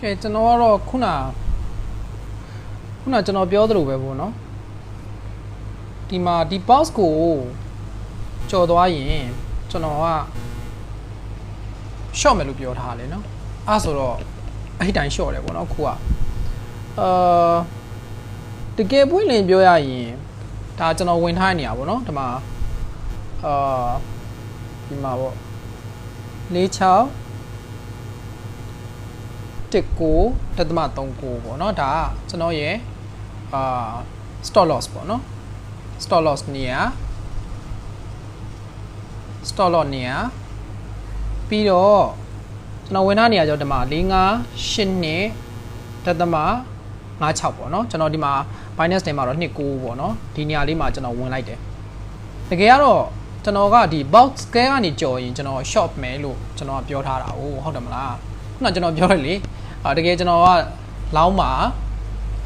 ကဲကျွန်တော်ကတော့ခုနခုနကျွန်တော်ပြောသလိုပဲပေါ့နော်ဒီမှာဒီ box ကိုကြော်သွားရင်ကျွန်တော်က short မယ်လို့ပြောထားတယ်နော်အဲ့ဆိုတော့အဲ့ဒီတိုင်း short တယ်ပေါ့နော်ခုကအာတကယ်ပွင့်လင်ပြောရရင်ဒါကျွန်တော်ဝင်ထားတဲ့နေရာပေါ့နော်ဒီမှာအာဒီမှာပေါ့၄6 19တက်သမ39ပေါ့เนาะဒါကကျွန်တော်ရဲ့အာ stop loss ပေါ့เนาะ stop loss နေရ stop loss နေရပြီးတော့ကျွန်တော်ဝင်ထားနေရကြောဒီမှာ4 5 8နှစ်တက်သမ56ပေါ့เนาะကျွန်တော်ဒီမှာ Binance ထဲမှာတော့29ပေါ့เนาะဒီနေရာလေးမှာကျွန်တော်ဝင်လိုက်တယ်တကယ်ကတော့ကျွန်တော်ကဒီ box scale ကနေကြော်ရင်ကျွန်တော် short မယ်လို့ကျွန်တော်ကပြောထားတာ哦ဟုတ်တယ်မလားခုနကကျွန်တော်ပြောရလေ အာတကယ်ကျွန်တော်ကလောင်းမှာ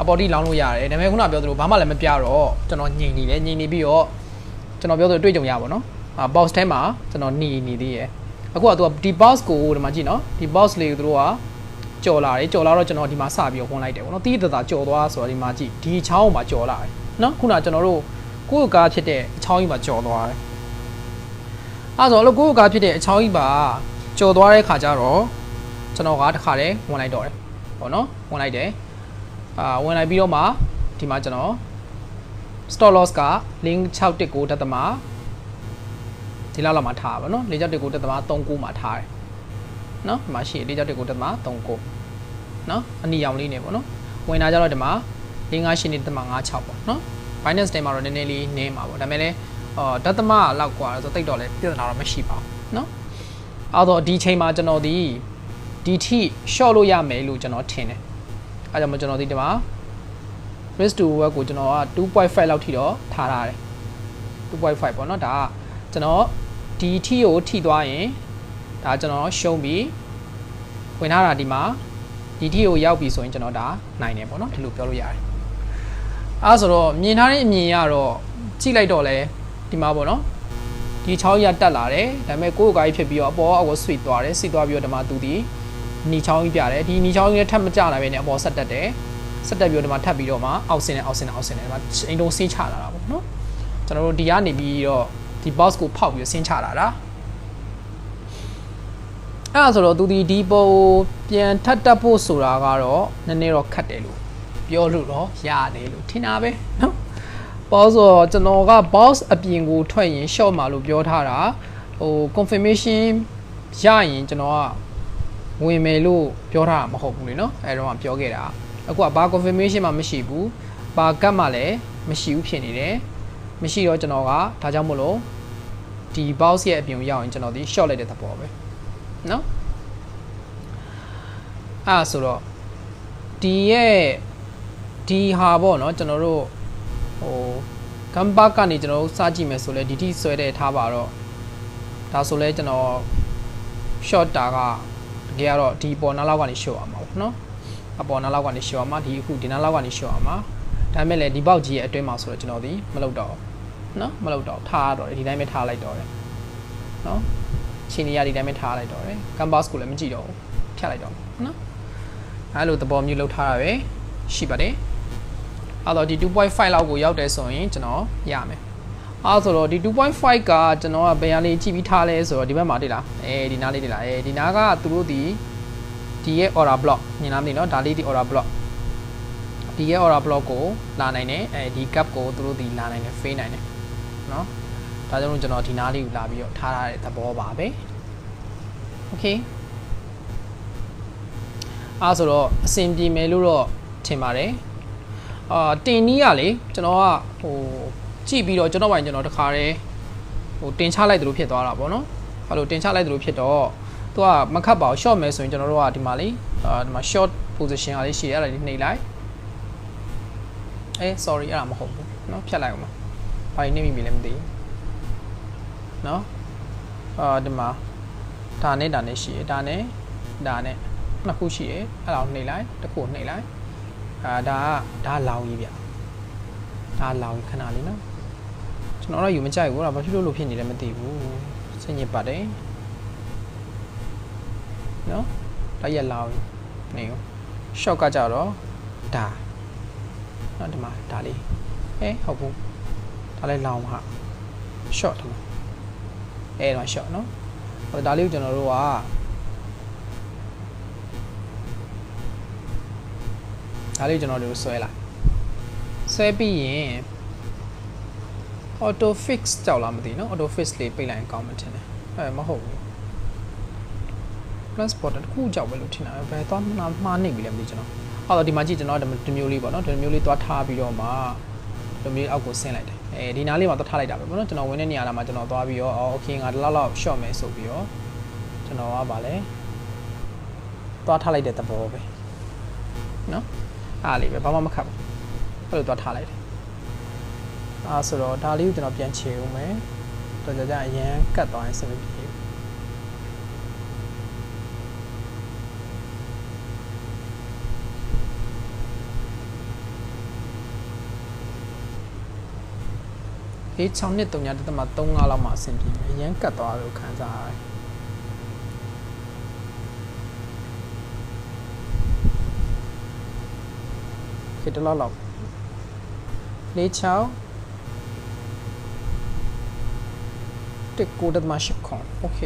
အပေါ်တိလောင်းလို့ရတယ်ဒါပေမဲ့ခုနပြောသလိုဘာမှလည်းမပြတော့ကျွန်တော်ညင်နေတယ်ညင်နေပြီးတော့ကျွန်တော်ပြောသလိုတွေ့ကြုံရပါတော့အာ box ထဲမှာကျွန်တော်หนีနေသေးရဲ့အခုကသူကဒီ box ကိုဒီမှာကြည့်နော်ဒီ box လေးကိုသူတို့ကကြော်လာတယ်ကြော်လာတော့ကျွန်တော်ဒီမှာစပြီးတော့ဝင်လိုက်တယ်ပေါ့နော်တီးတသာကြော်သွားဆိုတော့ဒီမှာကြည့်ဒီချောင်းမှာကြော်လာတယ်နော်ခုနကကျွန်တော်တို့ကိုယ့်ကားဖြစ်တဲ့အချောင်းကြီးမှာကြော်သွားတယ်အဲဆိုတော့ကိုယ့်ကားဖြစ်တဲ့အချောင်းကြီးပါကြော်သွားတဲ့ခါကျတော့ ကျွန်တော်ကတခါတည်းဝင်လိုက်တော့တယ်ပေါ့နော်ဝင်လိုက်တယ်အာဝင်လိုက်ပြီးတော့မှဒီမှာကျွန်တော် stop loss က0619တက်သမဒီလောက်လောက်မှာထားပါနော်4619တက်သမ39မှာထားတယ်နော်ဒီမှာရှိ4619တက်သမ39နော်အနီရောင်လေးနေပေါ့နော်ဝင်လာကြတော့ဒီမှာ558နေတက်သမ56ပေါ့နော် Binance ထဲမှာတော့နည်းနည်းလေးနည်းမှာပေါ့ဒါပေမဲ့လည်းအော်ဒသမလောက်กว่าဆိုတိတ်တော့လည်းပြဿနာတော့မရှိပါဘူးနော်အဲ့တော့ဒီချိန်မှာကျွန်တော်ဒီ ဒီထိ short လို့ရမယ်လို့ကျွန်တော်ထင်တယ်အဲကြောင့်မကျွန်တော်ဒီဒီမှာ risk to reward ကိုကျွန်တော်က2.5လောက်ထိတော့ထားထားတယ်2.5ပေါ့နော်ဒါကကျွန်တော်ဒီထိကိုထိသွားရင်ဒါကျွန်တော်ရှုံးပြီးဝင်ထားတာဒီမှာဒီထိကိုရောက်ပြီဆိုရင်ကျွန်တော်ဒါနိုင်တယ်ပေါ့နော်ဒီလိုပြောလို့ရတယ်အဲဆိုတော့မြင်ထားတဲ့အမြင်ရတော့ကြည့်လိုက်တော့လဲဒီမှာပေါ့နော်ဒီချောင်းရတက်လာတယ်ဒါပေမဲ့ကိုယ့်ကိုယ်ကိုယ်ဖြစ်ပြီးတော့အပေါ်အောက်ကိုဆွေသွားတယ်ဆွေသွားပြီးတော့ဒီမှာသူဒီ နီချောင်းကြီးပြတယ်ဒီနီချောင်းကြီးနဲ့ထပ်မကြလာပဲねအပေါ်ဆက်တက်တယ်ဆက်တက်ပြီးတော့ဒီမှာထပ်ပြီးတော့မှအောက်ဆင်းတယ်အောက်ဆင်းတယ်အောက်ဆင်းတယ်ဒီမှာအိမ်တုံးဆင်းချလာတာပေါ့နော်ကျွန်တော်တို့ဒီကနေပြီးတော့ဒီ box ကိုဖောက်ပြီးဆင်းချလာတာအဲ့ဒါဆိုတော့သူဒီဒီပုံပြန်ထပ်တက်ဖို့ဆိုတာကတော့နည်းနည်းတော့ခက်တယ်လို့ပြောလို့တော့ရတယ်လို့ထင်တာပဲနော်ဘောဆိုကျွန်တော်က box အပြင်ကိုထွက်ရင် short မှာလို့ပြောထားတာဟို confirmation ရရင်ကျွန်တော်က ဝင်မယ်လို့ပြောထားတာမဟုတ်ဘူးလေနော်အဲတော့ပြောခဲ့တာအခုကဘာ confirmation မှမရှိဘူးဘာကတ်မှလည်းမရှိဘူးဖြစ်နေတယ်မရှိတော့ကျွန်တော်ကဒါကြောင့်မို့လို့ဒီ box ရဲ့အပြင်ကိုရောက်ရင်ကျွန်တော်ဒီ short လိုက်တဲ့သဘောပဲနော်အဲ့ဒါဆိုတော့ဒီရဲ့ဒီဟာပေါ့နော်ကျွန်တော်တို့ဟိုကမ်ဘတ်ကနေကျွန်တော်တို့စကြည့်မယ်ဆိုလဲဒီထိဆွဲတဲ့ထားပါတော့ဒါဆိုလဲကျွန်တော် short တာက တကယ်ကတော့ဒီပေါ်နားလောက်ကနေ show အောင်ပါပေါ့နော်အပေါ်နားလောက်ကနေ show အောင်ပါဒီအခုဒီနားလောက်ကနေ show အောင်ပါဒါပေမဲ့လည်းဒီပေါက်ကြီးရဲ့အတွင်းမှာဆိုတော့ကျွန်တော်ဒီမလုပ်တော့ဘူးနော်မလုပ်တော့ထားတော့တယ်ဒီတိုင်းပဲထားလိုက်တော့တယ်နော်ချင်းနေရဒီတိုင်းပဲထားလိုက်တော့တယ် canvas ကိုလည်းမကြည့်တော့ဘူးဖြတ်လိုက်တော့နော်အဲလိုသဘောမျိုးလောက်ထားတာပဲရှိပါတယ်အဲ့တော့ဒီ2.5လောက်ကိုရောက်တယ်ဆိုရင်ကျွန်တော်ရမယ် အဲ့ဆိုတော့ဒီ2.5ကကျွန်တော်ကဘယ်ဟာလေးကြည့်ပြီးထားလဲဆိုတော့ဒီဘက်မှာတွေ့လားအဲဒီနားလေးတွေ့လားအဲဒီနားကသူတို့ဒီဒီရဲ့ order block မြင်လားမသိနော်ဒါလေးဒီ order block ဒီရဲ့ order block ကိုလာနိုင်တယ်အဲဒီ gap ကိုသူတို့ဒီလာနိုင်တယ် face နိုင်တယ်နော်ဒါကြောင့်ကျွန်တော်ဒီနားလေးကိုလာပြီးတော့ထားရတဲ့သဘောပါပဲ okay အားဆိုတော့အဆင်ပြေမယ်လို့တော့ထင်ပါတယ်အာတင်နီးရလေကျွန်တော်ကဟို ကြည့်ပြီးတော့ကျွန်တော်ပိုင်ကျွန်တော်တခါတည်းဟိုတင်ချလိုက်သလိုဖြစ်သွားတာပေါ့နော်အဲ့လိုတင်ချလိုက်သလိုဖြစ်တော့သူကမခတ်ပါဘူး short မယ်ဆိုရင်ကျွန်တော်တို့ကဒီမှာလေအာဒီမှာ short position ကလေးရှိရအဲ့ဒါလေးနှိပ်လိုက်အေး sorry အဲ့ဒါမဟုတ်ဘူးเนาะဖြတ်လိုက်အောင်ပါဘာနေမိမိလဲမသိဘူးเนาะအာဒီမှာဒါနဲ့ဒါနဲ့ရှိရဒါနဲ့ဒါနဲ့နှစ်ခုရှိရအဲ့ဒါကိုနှိပ်လိုက်တစ်ခုကိုနှိပ်လိုက်အာဒါကဒါလောင်ကြီးဗျဒါလောင်ခဏလေးနော် ကျွန်တော်တော့ယူမကြိုက်ဘူးအဲ့ဒါဘာဖြစ်လို့လို့ဖြစ်နေလဲမသိဘူးစညစ်ပါတယ်နော်တိုက်ရက်လောင်နေရော short ကကြတော့ဒါနော်ဒီမှာဒါလေးဟဲဟုတ်ဘူးဒါလေးလောင်ဟာ short ဒီမှာအဲဒီမှာ short နော်ဟိုဒါလေးကိုကျွန်တော်တို့ကဒါလေးကိုကျွန်တော်တို့ဆွဲလိုက်ဆွဲပြီးရင် auto fix ကြောက်လားမသိနော် auto fix လေးပိတ်လိုက်ရင်ကောင်းမှထင်တယ်အဲမဟုတ်ဘူး plus border တစ်ခုကြောက်ပဲလို့ထင်တာပဲဘယ်သွားမှားမှားနေပြီလဲမသိကျွန်တော်အော်တော့ဒီမှာကြည့်ကျွန်တော်ဒီမျိုးလေးပေါ့နော်ဒီမျိုးလေးသွားထားပြီးတော့မှဒီမျိုးအောက်ကိုဆင်းလိုက်တယ်အဲဒီနားလေးမှာသွားထားလိုက်တာပဲပေါ့နော်ကျွန်တော်ဝင်တဲ့နေရာလာမှာကျွန်တော်သွားပြီးတော့အော် okay ငါဒီလောက်လောက် short မယ်ဆိုပြီးတော့ကျွန်တော်ကဗာလဲသွားထားလိုက်တဲ့သဘောပဲနော်အားလေးပဲဘာမှမခတ်ဘူးအဲ့လိုသွားထားလိုက်တယ် အားဆိုတော့ဒါလေးကိုကျွန်တော်ပြန်ချေဦးမယ်တော်ကြကြအရင်ကတ်သွားရင်စမပြေဘူးလေး6နှစ်3ညတက်မှာ3-5လောက်မှအဆင်ပြေမယ်အရင်ကတ်သွားလို့ခံစားရတယ်ခေတ္တလောက်လောက်လေး6 တက်ကိုတက်မှာရှိခွန်โอเค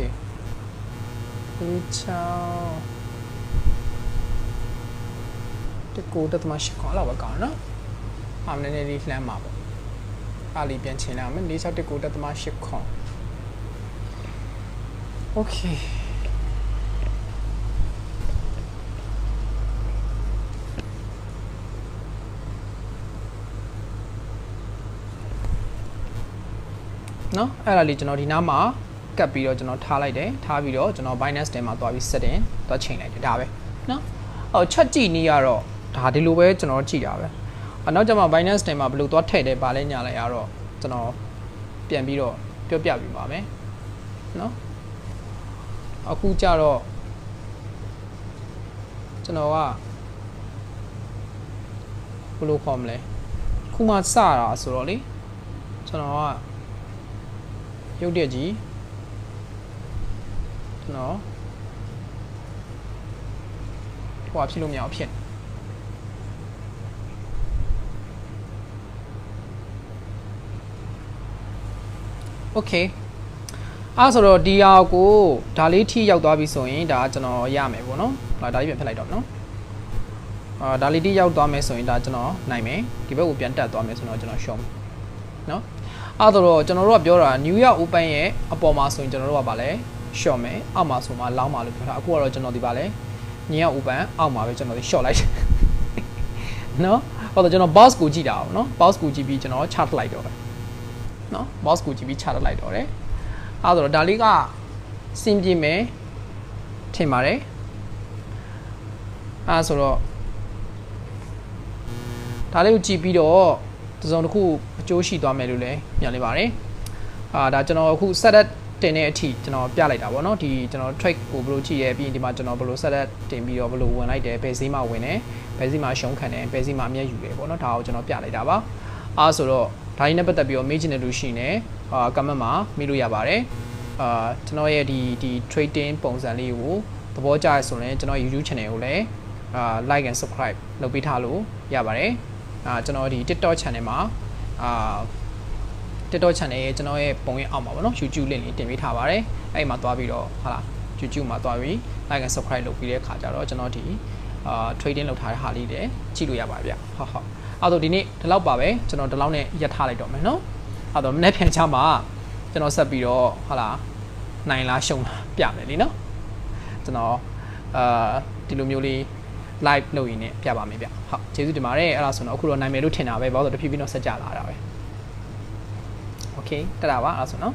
လေး6တက်ကိုတက်မှာရှိခွန်လောက်ပဲကောင်းနော်အမနည်းနည်းလေးလှမ်းပါပေါ့ အားလေးပြန်ချင်လာမယ်4619တက်သမ8ခွန်โอเค နော်အဲ့ဒါလေးကျွန်တော်ဒီနားမှာကတ်ပြီးတော့ကျွန်တော်ထားလိုက်တယ်ထားပြီးတော့ကျွန်တော် Binance ထဲမှာသွားပြီး setting သွားချိန်လိုက်တယ်ဒါပဲနော်အော်ချက်ကြည့်နေရတော့ဒါဒီလိုပဲကျွန်တော်ကြည့်တာပဲအနောက်ကျမှ Binance ထဲမှာဘယ်လိုသွားထည့်တယ်ဗာလဲညာလိုက်ရတော့ကျွန်တော်ပြန်ပြီးတော့ပြောပြပြပါမယ်နော်အခုကြတော့ကျွန်တော်ကဘယ်လိုခေါ်မလဲခုမှစတာဆိုတော့လေကျွန်တော်က ရုပ်တရက်ကြီးကျွန်တော်ဟိုအဖြစ်လို့မရအောင်ဖြစ် โอเคအဲ့ဆိုတော့ဒီဟာကိုဒါလေးထိရောက်သွားပြီဆိုရင်ဒါကျွန်တော်ရမယ်ပေါ့နော်ဒါဒါလေးပြန်ဖက်လိုက်တော့နော်အာဒါလေးထိရောက်သွားမယ်ဆိုရင်ဒါကျွန်တော်နိုင်မယ်ဒီဘက်ကိုပြန်တက်သွားမယ်ဆိုတော့ကျွန်တော်ရှုံးမယ်နော် အဲ့ဆိုတော့ကျွန်တော်တို့ကပြောတာ New York Open ရဲ့အပေါ်မှာဆိုရင်ကျွန်တော်တို့ကဗာလဲရှော့မယ်အောက်မှာဆိုမှလောင်းမှာလို့ပြောတာအခုကတော့ကျွန်တော်ဒီဗာလဲညောက် Open အောက်မှာပဲကျွန်တော်ဒီရှော့လိုက်တယ်နော်ဟုတ်တော့ကျွန်တော် boss ကိုကြည့်တာအောင်နော် boss ကိုကြည့်ပြီးကျွန်တော် chart လိုက်တော့တယ်နော် boss ကိုကြည့်ပြီး chart လိုက်တော့တယ်အဲ့တော့ဒါလေးကစင်ပြေမယ်ထင်ပါတယ်အဲ့ဆိုတော့ဒါလေးကိုကြည့်ပြီးတော့ တစ်စုံတစ်ခုအကျိုးရှိသွားမယ်လို့လည်းညွှန်နေပါတယ်အာဒါကျွန်တော်အခု set up တင်တဲ့အထိကျွန်တော်ပြလိုက်တာပေါ့နော်ဒီကျွန်တော် track ကိုဘယ်လိုကြည့်ရဲပြီးရင်ဒီမှာကျွန်တော်ဘယ်လို set up တင်ပြီးတော့ဘယ်လိုဝင်လိုက်တယ်ဘယ်ဈေးမှာဝင်တယ်ဘယ်ဈေးမှာရှုံးခံတယ်ဘယ်ဈေးမှာအမြတ်ယူတယ်ပေါ့နော်ဒါကိုကျွန်တော်ပြလိုက်တာပါအားဆိုတော့ဒါကြီးနဲ့ပတ်သက်ပြီးတော့မေးချင်တဲ့လူရှိနေအာ comment မှာမေးလို့ရပါတယ်အာကျွန်တော်ရဲ့ဒီဒီ trading ပုံစံလေးကိုသဘောကျရဆိုရင်ကျွန်တော် YouTube channel ကိုလည်းအာ like and subscribe လုပ်ပေးထားလို့ရပါတယ် အာကျွန်တော်ဒီ TikTok channel မှာအာ TikTok channel ရဲ့ကျွန်တော်ရဲ့ပုံရဲ့အောက်မှာပေါ့နော် YouTube link လေးတင်ပေးထားပါတယ်အဲ့မှာသွားပြီးတော့ဟာလား YouTube မှာသွားပြီး like and subscribe လုပ်ပြီးတဲ့အခါကျတော့ကျွန်တော်ဒီအာ trading လုပ်ထားတဲ့ဟာလေးလည်းကြည့်လို့ရပါဗျဟုတ်ဟုတ်အဲ့တော့ဒီနေ့ဒီလောက်ပါပဲကျွန်တော်ဒီလောက်နဲ့ရက်ထားလိုက်တော့မယ်နော်အဲ့တော့မနေ့ပြန်ချမှာကျွန်တော်ဆက်ပြီးတော့ဟာလားနိုင်လားရှုံလားပြမယ်လीနော်ကျွန်တော်အာဒီလိုမျိုးလေး live လုပ်ရင်းနဲ့ပြပါမယ်ဗျဟုတ်ကျေးဇူးတင်ပါတယ်အဲ့ဒါဆိုတော့အခုတော့နိုင်မယ်လို့ထင်တာပဲဘာလို့ဆိုတော့တဖြည်းဖြည်းတော့ဆက်ကြလာတာပဲ okay တက်တာပါအဲ့ဒါဆိုတော့